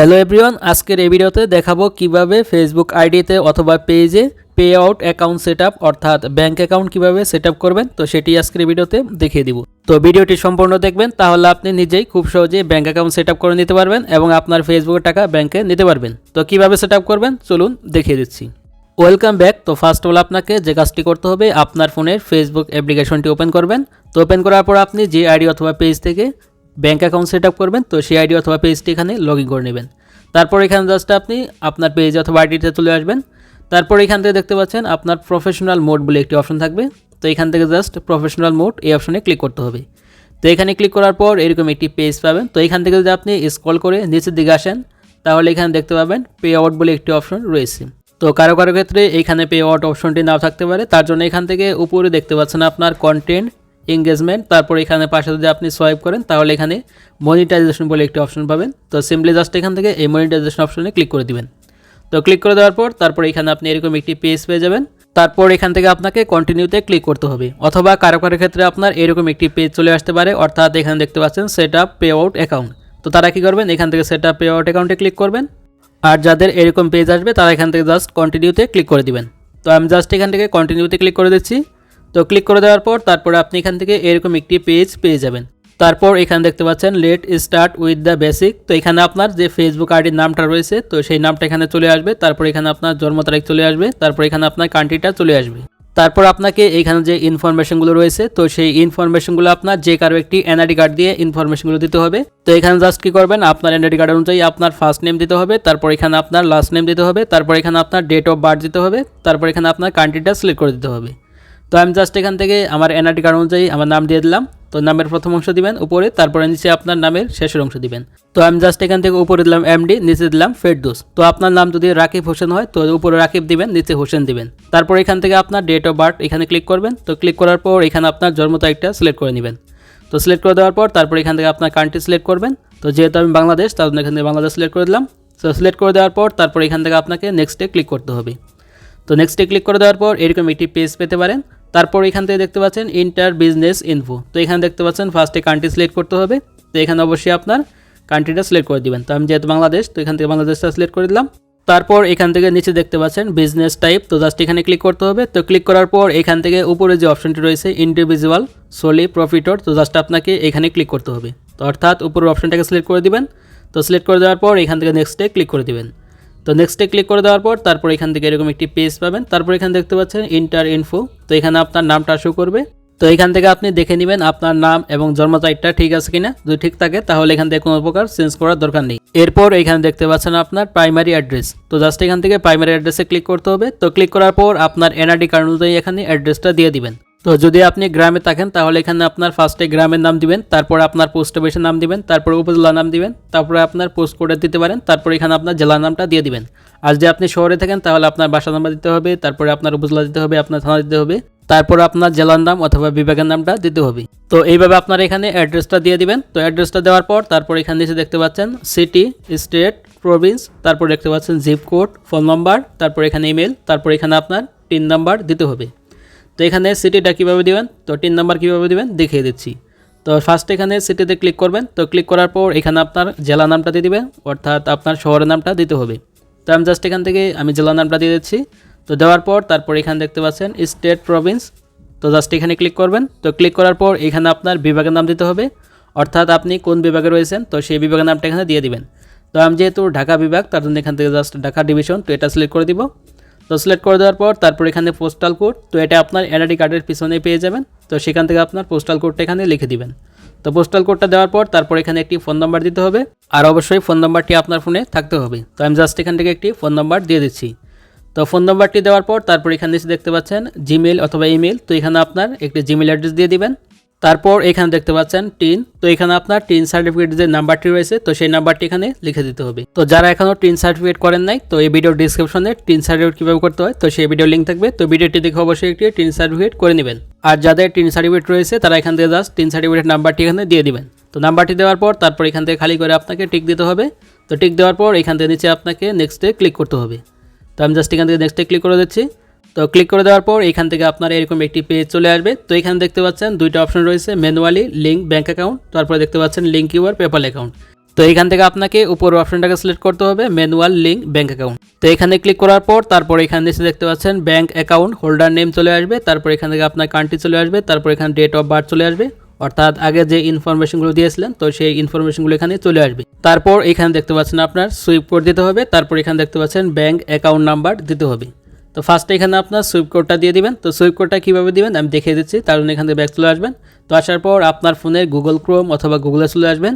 Hello everyone আজকের এই ভিডিওতে দেখাবো কীভাবে ফেসবুক আইডিতে অথবা পেজে পে আউট অ্যাকাউন্ট সেট অর্থাৎ ব্যাঙ্ক অ্যাকাউন্ট কীভাবে সেট করবেন, তো সেটি আজকের ভিডিওতে দেখিয়ে দিব। তো ভিডিওটি সম্পূর্ণ দেখবেন, তাহলে আপনি নিজেই খুব সহজেই ব্যাঙ্ক অ্যাকাউন্ট সেট করে নিতে পারবেন এবং আপনার ফেসবুকের টাকা ব্যাংকে নিতে পারবেন। তো কীভাবে সেট করবেন, চলুন দেখিয়ে দিচ্ছি। ওয়েলকাম ব্যাক তো ফার্স্ট অল আপনাকে যে কাজটি করতে হবে, আপনার ফোনের ফেসবুক অ্যাপ্লিকেশনটি ওপেন করবেন। তো ওপেন করার পর আপনি যে আইডি অথবা পেজ থেকে ব্যাঙ্ক অ্যাকাউন্ট সেট আপ করবেন, তো সেই আইডি অথবা পেজটি এখানে লগ ইন করে নেবেন। তারপর এখানে জাস্ট আপনি আপনার পেজ অথবা আইডিতে চলে আসবেন। তারপর এখান থেকে দেখতে পাচ্ছেন আপনার প্রফেশনাল মোড বলে একটি অপশন থাকবে। তো এখান থেকে জাস্ট প্রফেশনাল মোড এই অপশনে ক্লিক করতে হবে। তো এখানে ক্লিক করার পর এরকম একটি পেজ পাবেন। তো এখান থেকে যদি আপনি স্ক্রল করে নিচের দিকে আসেন, তাহলে এখানে দেখতে পাবেন পে আউট বলে একটি অপশন রয়েছে। তো কারও কারও ক্ষেত্রে এখানে পে আউট অপশনটি নাও থাকতে পারে। তার জন্য এখান থেকে উপরে দেখতে পাচ্ছেন আপনার কন্টেন্ট এঙ্গেজমেন্ট তারপর এখানে পাশে যদি আপনি সোয়াইপ করেন, তাহলে এখানে মনিটাইজেশন বলে একটি অপশন পাবেন। তো সিম্পলি জাস্ট এখান থেকে এই মনিটাইজেশন অপশনে ক্লিক করে দিবেন। তো ক্লিক করে দেওয়ার পর তারপর এখানে আপনি এরকম একটি পেজ পেয়ে যাবেন। তারপর এখান থেকে আপনাকে কন্টিনিউতে ক্লিক করতে হবে। অথবা কারও কারও ক্ষেত্রে আপনার এরকম একটি পেজ চলে আসতে পারে, অর্থাৎ এখানে দেখতে পাচ্ছেন set up pay out account তো তারা কী করবেন? এখান থেকে সেট আপ পে আউট অ্যাকাউন্টে ক্লিক করবেন। আর যাদের এরকম পেজ আসবে, তারা এখান থেকে জাস্ট কন্টিনিউতে ক্লিক করে দিবেন। তো আমি জাস্ট এখান থেকে কন্টিনিউতে ক্লিক করে দিচ্ছি। তো ক্লিক করে দেওয়ার পর তারপরে আপনি এখান থেকে এরকম একটি পেজ পেয়ে যাবেন। তারপর এখানে দেখতে পাচ্ছেন let start with the basic তো এখানে আপনার যে ফেসবুক আইডির নামটা রয়েছে, তো সেই নামটা এখানে চলে আসবে। তারপর এখানে আপনার জন্ম তারিখ চলে আসবে। তারপর এখানে আপনার কান্ট্রিটা চলে আসবে। তারপর আপনাকে এখানে যে ইনফরমেশনগুলো রয়েছে, তো সেই ইনফরমেশনগুলো আপনার যে কারও একটি এনআইডি কার্ড দিয়ে ইনফরমেশনগুলো দিতে হবে। তো এখানে জাস্ট কী করবেন, আপনার এনআইডি কার্ড অনুযায়ী আপনার ফার্স্ট নেম দিতে হবে, তারপর এখানে আপনার লাস্ট নেম দিতে হবে, তারপর এখানে আপনার ডেট অফ বার্থ দিতে হবে, তারপর এখানে আপনার কান্ট্রিটা সিলেক্ট করে দিতে হবে। তো আমি জাস্ট এখান থেকে আমার এনআরটি কার্ড অনুযায়ী আমার নাম দিয়ে দিলাম। তো নামের প্রথম অংশ দিবেন উপরে, তারপরে নিচে আপনার নামের শেষের অংশ দিবেন। তো আমি জাস্ট এখান থেকে উপরে দিলাম এমডি নিচে দিলাম ফেরদোস তো আপনার নাম যদি রাকিব হোসেন হয়, তো উপরে রাকিব দিবেন, নিচে হোসেন দিবেন। তারপর এখান থেকে আপনার ডেট অফ বার্থ এখানে ক্লিক করবেন। তো ক্লিক করার পর এখানে আপনার জন্ম তারিখটা সিলেক্ট করে নেবেন। তো সিলেক্ট করে দেওয়ার পর তারপর এখান থেকে আপনার কান্ট্রি সিলেক্ট করবেন। তো যেহেতু আমি বাংলাদেশ, তার জন্য এখান থেকে বাংলাদেশ সিলেক্ট করে দিলাম। তো সিলেক্ট করে দেওয়ার পর তারপর এখান থেকে আপনাকে নেক্সটে ক্লিক করতে হবে। তো নেক্সটে ক্লিক করে দেওয়ার পর এরকম একটি পেজ পেতে পারেন। তারপর এখান থেকে দেখতে পাচ্ছেন ইন্টার বিজনেস ইনফো তো এখানে দেখতে পাচ্ছেন ফার্স্টে কান্ট্রি সিলেক্ট করতে হবে। তো এখানে অবশ্যই আপনার কান্ট্রিটা সিলেক্ট করে দিবেন। তো আমি যেহেতু বাংলাদেশ, তো এখান থেকে বাংলাদেশটা সিলেক্ট করে দিলাম। তারপর এখান থেকে নিচে দেখতে পাচ্ছেন বিজনেস টাইপ তো জাস্ট এখানে ক্লিক করতে হবে। তো ক্লিক করার পর এখান থেকে উপরে যে অপশনটি রয়েছে ইন্ডিভিজুয়াল সোলি প্রফিটর তো জাস্ট আপনাকে এখানে ক্লিক করতে হবে। তো অর্থাৎ উপরের অপশনটাকে সিলেক্ট করে দিবেন। তো সিলেক্ট করে দেওয়ার পর এখান থেকে নেক্সটে ক্লিক করে দিবেন। তো নেক্সটে ক্লিক করে দেওয়ার পর তারপর এখান থেকে এরকম একটি পেজ পাবেন। তারপর এখানে দেখতে পাচ্ছেন ইন্টার ইনফো তো এখানে আপনার নামটা শো করবে। তো এখান থেকে আপনি দেখে নেবেন আপনার নাম এবং জন্ম তারিখটা ঠিক আছে কিনা। যদি ঠিক থাকে তাহলে এখান থেকে কোনো প্রকার চেঞ্জ করার দরকার নেই। এরপর এখানে দেখতে পাচ্ছেন আপনার প্রাইমারি অ্যাড্রেস তো জাস্ট এখান থেকে প্রাইমারি অ্যাড্রেসে ক্লিক করতে হবে। তো ক্লিক করার পর আপনার এনআরডি কার্ড অনুযায়ী এখানে অ্যাড্রেসটা দিয়ে দিবেন। তো যদি আপনি গ্রামে থাকেন, তাহলে এখানে আপনার ফার্স্টে গ্রামের নাম দিবেন, তারপর আপনার পোস্ট অফিসের নাম দিবেন, তারপর উপজেলার নাম দিবেন, তারপরে আপনার পোস্ট কোডে দিতে পারেন, তারপর এখানে আপনার জেলার নামটা দিয়ে দিবেন। আর যদি আপনি শহরে থাকেন, তাহলে আপনার বাসা নাম্বার দিতে হবে, তারপরে আপনার উপজেলা দিতে হবে, আপনার থানা দিতে হবে, তারপর আপনার জেলার নাম অথবা বিভাগের নামটা দিতে হবে। তো এইভাবে আপনার এখানে অ্যাড্রেসটা দিয়ে দিবেন। তো অ্যাড্রেসটা দেওয়ার পর তারপর এখানে নিচে দেখতে পাচ্ছেন সিটি স্টেট প্রভিন্স তারপর দেখতে পাচ্ছেন জিপ কোড ফোন নাম্বার তারপর এখানে ইমেল তারপর এখানে আপনার টিন নাম্বার দিতে হবে। তো এখানে সিটিটা কীভাবে দেবেন? তো টিন নাম্বার কীভাবে দেবেন? দেখিয়ে দিচ্ছি। তো ফার্স্ট এখানে সিটিতে ক্লিক করবেন। তো ক্লিক করার পর এখানে আপনার জেলা নামটা দিয়ে দেবেন, অর্থাৎ আপনার শহরের নামটা দিতে হবে। তো আমি জাস্ট এখান থেকে আমি জেলা নামটা দিয়ে দিচ্ছি। তো দেওয়ার পর তারপর এখানে দেখতে পাচ্ছেন স্টেট প্রভিন্স তো জাস্ট এখানে ক্লিক করবেন। তো ক্লিক করার পর এখানে আপনার বিভাগের নাম দিতে হবে। অর্থাৎ আপনি কোন বিভাগে রয়েছেন, তো সেই বিভাগের নামটা এখানে দিয়ে দিবেন। তো আমি যেহেতু ঢাকা বিভাগ, তার জন্য এখান থেকে জাস্ট ঢাকা ডিভিশন তো এটা সিলেক্ট করে দিব। তো সিলেক্ট করে দেওয়ার পর তারপর এখানে পোস্টাল কোড তো এটা আপনার এনআইডি কার্ডের পিছনে পেয়ে যাবেন। তো সেখান থেকে আপনার পোস্টাল কোডটা এখানে লিখে দিবেন। তো পোস্টাল কোডটা দেওয়ার পর তারপর এখানে একটি ফোন নাম্বার দিতে হবে। আর অবশ্যই ফোন নাম্বারটি আপনার ফোনে থাকতে হবে। তো আমি জাস্ট এখান থেকে একটি ফোন নাম্বার দিয়ে দিচ্ছি। তো ফোন নাম্বারটি দেওয়ার পর তারপর এখানে নিচে দেখতে পাচ্ছেন জিমেল অথবা ইমেল তো এখানে আপনার একটি জিমেল অ্যাড্রেস দিয়ে দিবেন। তারপর এখানে দেখতে পাচ্ছেন টিন। তো এখানে আপনার টিন সার্টিফিকেট যে নাম্বারটি রয়েছে, তো সেই নাম্বারটি এখানে লিখে দিতে হবে। তো যারা এখনও টিন সার্টিফিকেট করেন নাই, তো এই ভিডিও ডিসক্রিপশনে টিন সার্টিফিকেট কীভাবে করতে হয়, তো সেই ভিডিও লিঙ্ক থাকবে। তো ভিডিওটি দেখে অবশ্যই একটি টিন সার্টিফিকেট করে নেবেন। আর যাদের টিন সার্টিফিকেট রয়েছে, তারা এখান থেকে জাস্ট টিন সার্টিফিকেট নাম্বারটি এখানে দিয়ে দিবেন। তো নাম্বারটি দেওয়ার পর তারপর এখান থেকে খালি করে আপনাকে টিক দিতে হবে। তো টিক দেওয়ার পর এখান থেকে নিচে আপনাকে নেক্সটে ক্লিক করতে হবে। তো আমি জাস্ট এখান থেকে নেক্সটে ক্লিক করে দিচ্ছি। তো ক্লিক করে দেওয়ার পর এখান থেকে আপনার এরকম একটি পেজ চলে আসবে। তো এখানে দেখতে পাচ্ছেন দুইটা অপশন রয়েছে ম্যানুয়ালি লিঙ্ক ব্যাঙ্ক অ্যাকাউন্ট তারপরে দেখতে পাচ্ছেন লিঙ্ক ইউর পেপাল অ্যাকাউন্ট তো এখান থেকে আপনাকে উপর অপশনটাকে সিলেক্ট করতে হবে ম্যানুয়াল লিঙ্ক ব্যাঙ্ক অ্যাকাউন্ট তো এখানে ক্লিক করার পর তারপর এখানে নিচে দেখতে পাচ্ছেন ব্যাঙ্ক অ্যাকাউন্ট হোল্ডার নেম চলে আসবে, তারপর এখান থেকে আপনার কান্ট্রি চলে আসবে, তারপর এখানে ডেট অফ বার্থ চলে আসবে। অর্থাৎ আগে যে ইনফরমেশনগুলো দিয়েছিলেন, তো সেই ইনফরমেশনগুলো এখানে চলে আসবে। তারপর এখানে দেখতে পাচ্ছেন আপনার সুইপ কোড দিতে হবে, তারপর এখানে দেখতে পাচ্ছেন ব্যাঙ্ক অ্যাকাউন্ট নাম্বার দিতে হবে। তো ফার্স্টে এখানে আপনার সুইপ কোডটা দিয়ে দিবেন। তো সুইপ কোডটা কীভাবে দিবেন? আমি দেখিয়ে দিচ্ছি। তার জন্য এখান থেকে ব্যাক চলে আসবেন। তো আসার পর আপনার ফোনের গুগল ক্রোম অথবা গুগলে চলে আসবেন।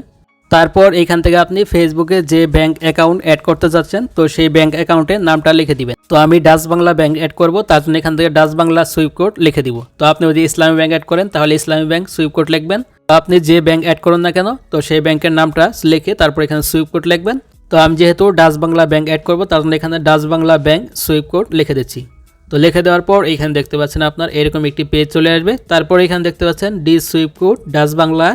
তারপর এখান থেকে আপনি ফেসবুকে যে ব্যাংক অ্যাকাউন্ট অ্যাড করতে যাচ্ছেন, তো সেই ব্যাংক অ্যাকাউন্টের নামটা লিখে দিবেন। তো আমি ডাচ বাংলা ব্যাংক অ্যাড করব। তার জন্য এখান থেকে ডাচ বাংলা সুইপ কোড লিখে দিব। তো আপনি যদি ইসলামী ব্যাংক অ্যাড করেন, তাহলে ইসলামী ব্যাংক সুইপ কোড লিখবেন। আপনি যে ব্যাংক অ্যাড করুন না কেন, তো সেই ব্যাংকের নামটা লিখে তারপর এখানে সুইপ কোড লিখবেন। তো আমি যেহেতু ডাচ বাংলা ব্যাংক অ্যাড করব, তার জন্য এখানে Dutch Bangla bank swift code লিখে দিচ্ছি। তো লিখে দেওয়ার পর এখানে দেখতে পাচ্ছেন আপনার এরকম একটি পেজ চলে আসবে। তারপর এখানে দেখতে পাচ্ছেন the swift code Dutch Bangla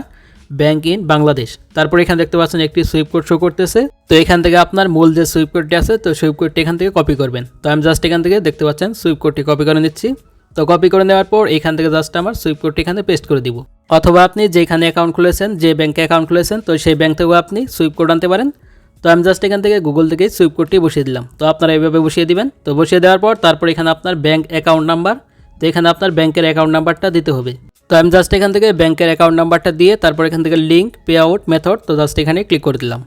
bank in Bangladesh তারপর এখানে দেখতে পাচ্ছেন একটি সুইপ কোড শো করতেছে। তো এখান থেকে আপনার মূল যে সুইপ কোডটি আছে, তো সুইপ কোডটি এখান থেকে কপি করবেন। তো আমি জাস্ট এখান থেকে দেখতে পাচ্ছেন সুইপ কোডটি কপি করে নিচ্ছি। তো কপি করে নেওয়ার পর এখান থেকে জাস্ট আমার সুইপ কোডটি এখানে পেস্ট করে দিব। অথবা আপনি যেখানে অ্যাকাউন্ট খুলেছেন, যে ব্যাংকে অ্যাকাউন্ট খুলেছেন, তো সেই ব্যাংক থেকেও আপনি সুইপ কোড আনতে পারেন। তো আমি জাস্ট এখান থেকে গুগল থেকে সুইপ কোডটি বসিয়ে দিলাম। তো আপনারা এইভাবে বসিয়ে দিবেন। তো বসিয়ে দেওয়ার পর তারপর এখানে আপনার ব্যাঙ্ক অ্যাকাউন্ট নাম্বার তো এখানে আপনার ব্যাঙ্কের অ্যাকাউন্ট নাম্বারটা দিতে হবে। তো আমি জাস্ট এখান থেকে ব্যাঙ্কের অ্যাকাউন্ট নাম্বারটা দিয়ে তারপর এখান থেকে লিঙ্ক পে আউট মেথড তো জাস্ট এখানে ক্লিক করে দিলাম।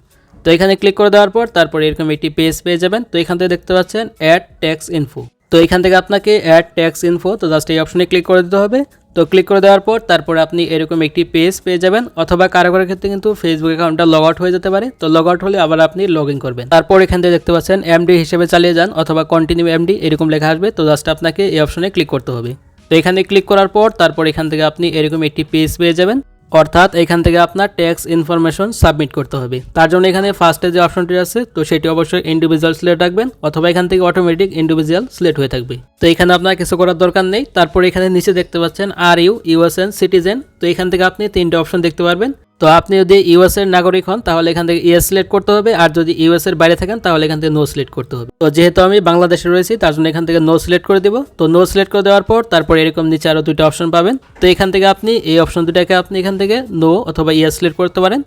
তো এখানে ক্লিক করে দেওয়ার পর তারপর এরকম একটি পেজ পেয়ে যাবেন। তো এখান থেকে দেখতে পাচ্ছেন অ্যাড ট্যাক্স ইনফো তো এখান থেকে আপনাকে অ্যাড ট্যাক্স ইনফো তো জাস্ট এই অপশনে ক্লিক করে দিতে হবে। তো ক্লিক করে দেওয়ার পর তারপর আপনি এরকম একটি পেজ পেয়ে যাবেন, অথবা কারও কারও ক্ষেত্রে কিন্তু ফেসবুক অ্যাকাউন্টটা লগ আউট হয়ে যেতে পারে। তো লগ আউট হলে আবার আপনি লগ ইন করবেন। তারপর এখান থেকে দেখতে পাচ্ছেন এমডি হিসেবে চালিয়ে যান, অথবা কন্টিনিউ এমডি এরকম লেখা আসবে। তো জাস্ট আপনাকে এই অপশনে ক্লিক করতে হবে। তো এখানে ক্লিক করার পর তারপর এখান থেকে আপনি এরকম একটি পেজ পেয়ে যাবেন। অর্থাৎ এখান থেকে আপনার ট্যাক্স ইনফরমেশন সাবমিট করতে হবে। তার জন্য এখানে ফার্স্টে যে অপশনটি আছে, তো সেটি অবশ্যই ইন্ডিভিজুয়াল সিলেক্ট রাখবেন অথবা এখান থেকে অটোমেটিক ইন্ডিভিজুয়াল সিলেক্ট হয়ে থাকবে। তো এখানে আপনার কিছু করার দরকার নেই। তারপর এখানে নিচে দেখতে পাচ্ছেন আর ইউ ইউএসএন সিটিজেন তো এখান থেকে আপনি তিনটে অপশন দেখতে পারবেন। তো আপনি যদি ইউএস এর নাগরিক হন, তাহলে এখান থেকে ইয়েস সিলেক্ট করতে হবে। আর যদি ইউএস এর বাইরে থাকেন, তাহলে এখান থেকে নো সিলেক্ট করতে হবে। তো যেহেতু আমি বাংলাদেশে রয়েছি, তার জন্য এখান থেকে নো সিলেক্ট করে দেবো। তো নো সিলেক্ট করে দেওয়ার পর, তারপর এরকম নিচে আরও দুইটা অপশন পাবেন। তো এখান থেকে আপনি, এই অপশন দুটাকে আপনি এখান থেকে নো অথবা ইয়েস সিলেক্ট করতে পারেন।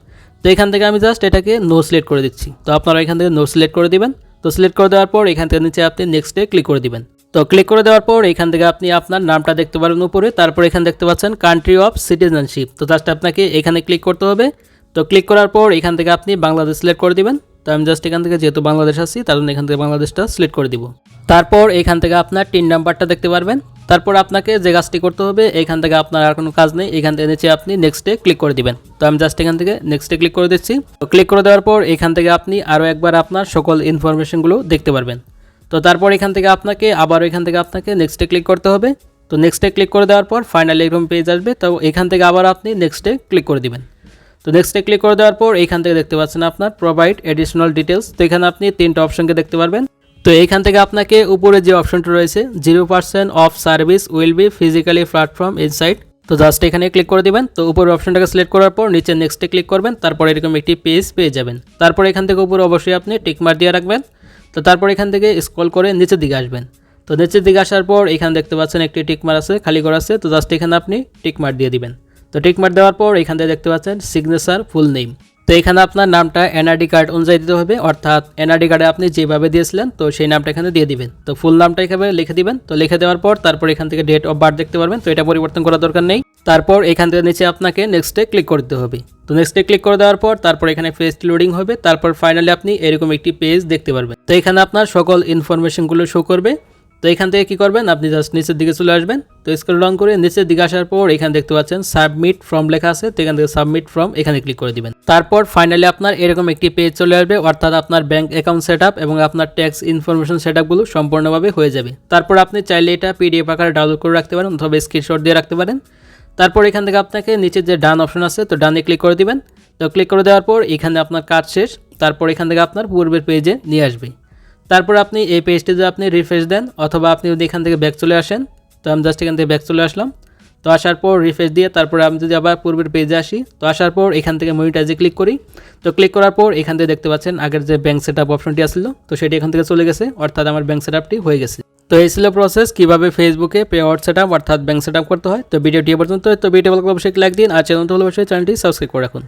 তো এখান থেকে আমি জাস্ট এটাকে নো সিলেক্ট করে দিচ্ছি। তো আপনারা এখান থেকে নো সিলেক্ট করে দিবেন। তো সিলেক্ট করে দেওয়ার পর, এখান থেকে নিচে আপনি নেক্সটে ক্লিক করে দিবেন। তো ক্লিক করে দেওয়ার পর এখান থেকে আপনি আপনার নামটা দেখতে পারেন উপরে, তারপর এখানে দেখতে পাচ্ছেন কান্ট্রি অফ সিটিজেনশিপ তো জাস্ট আপনাকে এখানে ক্লিক করতে হবে। তো ক্লিক করার পর এখান থেকে আপনি বাংলাদেশ সিলেক্ট করে দিবেন। তো আমি জাস্ট এখান থেকে যেহেতু বাংলাদেশ আছি তার জন্য এখান থেকে বাংলাদেশটা সিলেক্ট করে দিব। তারপর এখান থেকে আপনার টিন নাম্বারটা দেখতে পারবেন। তারপর আপনাকে যে কাজটি করতে হবে, এখান থেকে আপনার আর কোনো কাজ নেই। এখান থেকে নিচে আপনি নেক্সটে ক্লিক করে দিবেন। তো আমি জাস্ট এখান থেকে নেক্সটে ক্লিক করে দিচ্ছি। তো ক্লিক করে দেওয়ার পর এখান থেকে আপনি আরও একবার আপনার সকল ইনফরমেশনগুলো দেখতে পারবেন। তো তারপর এখান থেকে আপনাকে, আবার এখান থেকে আপনাকে নেক্সটে ক্লিক করতে হবে। তো নেক্সটে ক্লিক করে দেওয়ার পর ফাইনালি এরকম পেজ আসবে। তো এখান থেকে আবার আপনি নেক্সটে ক্লিক করে দিবেন। তো নেক্সটে ক্লিক করে দেওয়ার পর এখান থেকে দেখতে পাচ্ছেন আপনার প্রোভাইড এডিশনাল ডিটেলস তো এখানে আপনি তিনটা অপশনকে দেখতে পারবেন। তো এইখান থেকে আপনাকে উপরে যে অপশনটা রয়েছে zero percent of service will be physically platform insight তো জাস্ট এখানে ক্লিক করে দিবেন। তো উপরের অপশনটাকে সিলেক্ট করার পর নিচে নেক্সটে ক্লিক করবেন। তারপর এরকম একটি পেজ পেয়ে যাবেন। তারপর এখান থেকে উপরে অবশ্যই আপনি টিকমার দিয়ে রাখবেন। তো তারপর এখান থেকে স্ক্রল করে নিচের দিকে আসবেন। তো নিচের দিকে আসার পর এখানে দেখতে পাচ্ছেন একটি টিকমার আছে, খালি করা আছে। তো জাস্ট এখানে আপনি টিকমার দিয়ে দিবেন। তো টিকমার্ক দেওয়ার পর এখান থেকে দেখতে পাচ্ছেন সিগনেচার ফুল নেম তো এখানে আপনার নামটা এনআরডি কার্ড অনুযায়ী দিতে হবে, অর্থাৎ এনআরডি কার্ডে আপনি যেভাবে দিয়েছিলেন, তো সেই নামটা এখানে দিয়ে দিবেন। তো ফুল নামটা এখানে লিখে দিবেন। তো লিখে দেওয়ার পর তারপর এখান থেকে ডেট অফ বার্থ দেখতে পারবেন। তো এটা পরিবর্তন করার দরকার নেই। তারপর এখান থেকে নিচে আপনাকে নেক্সটে ক্লিক করতে হবে। তো নেক্সটে ক্লিক করে দেওয়ার পর তারপর এখানে পেজ লোডিং হবে, তারপর ফাইনালি আপনি এরকম একটি পেজ দেখতে পারবেন। তো এখানে আপনার সকল ইনফরমেশনগুলো শো করবে। তো এখান থেকে কি করবেন? আপনি জাস্ট নিচের দিকে চলে আসবেন। তো স্ক্রল ডাউন করে নিচের দিকে আসার পর এখানে দেখতে পাচ্ছেন সাবমিট ফর্ম লেখা আছে। তো এখান থেকে সাবমিট ফর্ম এখানে ক্লিক করে দিবেন। তারপর ফাইনালি আপনার এরকম একটি পেজ চলে আসবে, অর্থাৎ আপনার ব্যাংক অ্যাকাউন্ট সেট এবং আপনার ট্যাক্স ইনফরমেশন সেট আপগুলো সম্পূর্ণভাবে হয়ে যাবে। তারপর আপনি চাইলে এটা পিডিএফ আকারে ডাউনলোড করে রাখতে পারেন অথবা স্ক্রিনশট দিয়ে রাখতে পারেন। তারপর এখান থেকে আপনাকে নিচে যে ডান অপশন আছে, তো ডানে ক্লিক করে দিবেন। তো ক্লিক করে দেওয়ার পর এখানে আপনার কাজ শেষ। তারপর এখান থেকে আপনার পূর্বের পেজে নিয়ে আসবে। তারপর আপনি এই পেজটি যদি আপনি রিফ্রেশ দেন, অথবা আপনি যদি এখান থেকে ব্যাক চলে আসেন, তো আমি জাস্ট এখান থেকে ব্যাক চলে আসলাম। তো আসার পর রিফ্রেশ দিয়ে তারপরে আমি যদি আবার পূর্বের পেজে আসি, তো আসার পর এখান থেকে মনিটাইজে ক্লিক করি। তো ক্লিক করার পর এখান থেকে দেখতে পাচ্ছেন আগের যে ব্যাঙ্ক সেট আপ অপশনটি আসলো, তো সেটি এখান থেকে চলে গেছে, অর্থাৎ আমার ব্যাঙ্ক সেট আপটি হয়ে গেছে। তো এই ছিল প্রসেস কীভাবে ফেসবুকে পে আউট সেট আপ অর্থাৎ ব্যাঙ্ক সেট আপ করতে হয়। তো ভিডিওটি পর্যন্ত তো ভিডিও ভালো অবশ্যই লাইক দিন, আর চ্যানেলটা অবশ্যই চ্যানেলটি সাবস্ক্রাইব করে রাখুন।